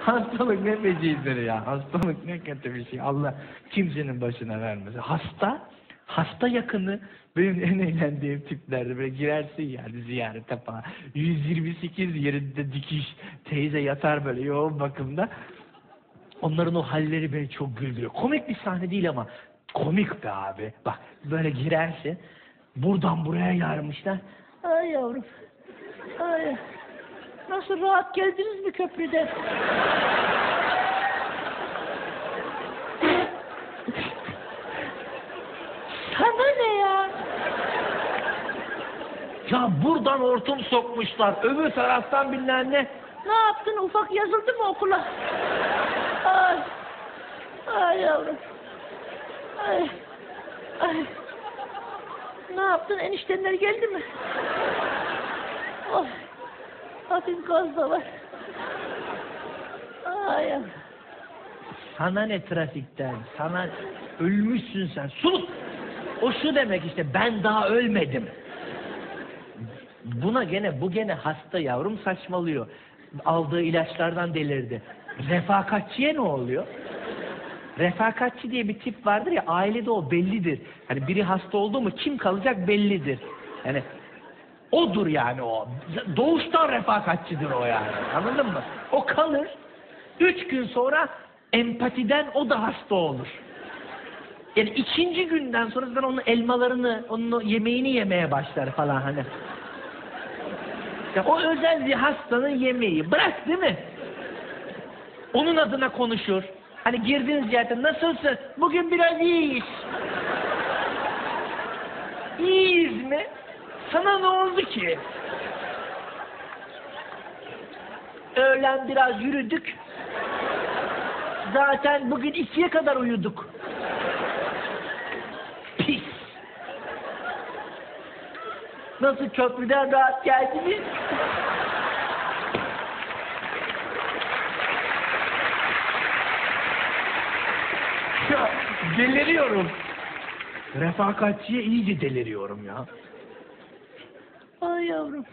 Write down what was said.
Hastalık ne fecidir ya. Hastalık ne kötü bir şey. Allah kimsenin başına vermesin. Hasta, hasta yakını benim en eğlendiğim tiplerde böyle girersin yani ziyarete falan. 128 yerinde dikiş. Teyze yatar böyle yoğun bakımda. Onların o halleri beni çok güldürüyor. Komik bir sahne değil ama komik be abi. Bak böyle girersin. Buradan buraya yarmışlar. Ay yavrum. Ay. Nasıl rahat geldiniz mi köprüde? Sana ne ya? Ya buradan hortum sokmuşlar. Öbür taraftan bilmem ne. Ne yaptın ufak yazıldı mı okula? Ay. Ay yavrum. Ay. Ay. Ne yaptın? Eniştenler geldi mi? Oh. Hafif gaz. Ay. Sana ne trafikten? Sana ölmüşsün sen. Sus! O şu demek işte ben daha ölmedim. Buna gene bu gene hasta yavrum saçmalıyor. Aldığı ilaçlardan delirdi. Refakatçiye ne oluyor? Refakatçi diye bir tip vardır ya ailede o bellidir. Hani biri hasta oldu mu kim kalacak bellidir. Yani odur yani o. Doğuştan refakatçidir o yani. Anladın mı? O kalır. Üç gün sonra empatiden o da hasta olur. Yani ikinci günden sonra zaten onun elmalarını, onun yemeğini yemeye başlar falan hani. Ya o özel bir hastanın yemeği. Bırak değil mi? Onun adına konuşur. Hani girdiniz ziyarete nasılsın? Bugün biraz iyiyiz. İyiyiz mi? Sana ne oldu ki? Öğlen biraz yürüdük. Zaten bugün ikiye kadar uyuduk. Pis. Nasıl köprüden rahat geldiniz? ya deliriyorum. Refakatçiye iyice deliriyorum ya. Ay yavrum.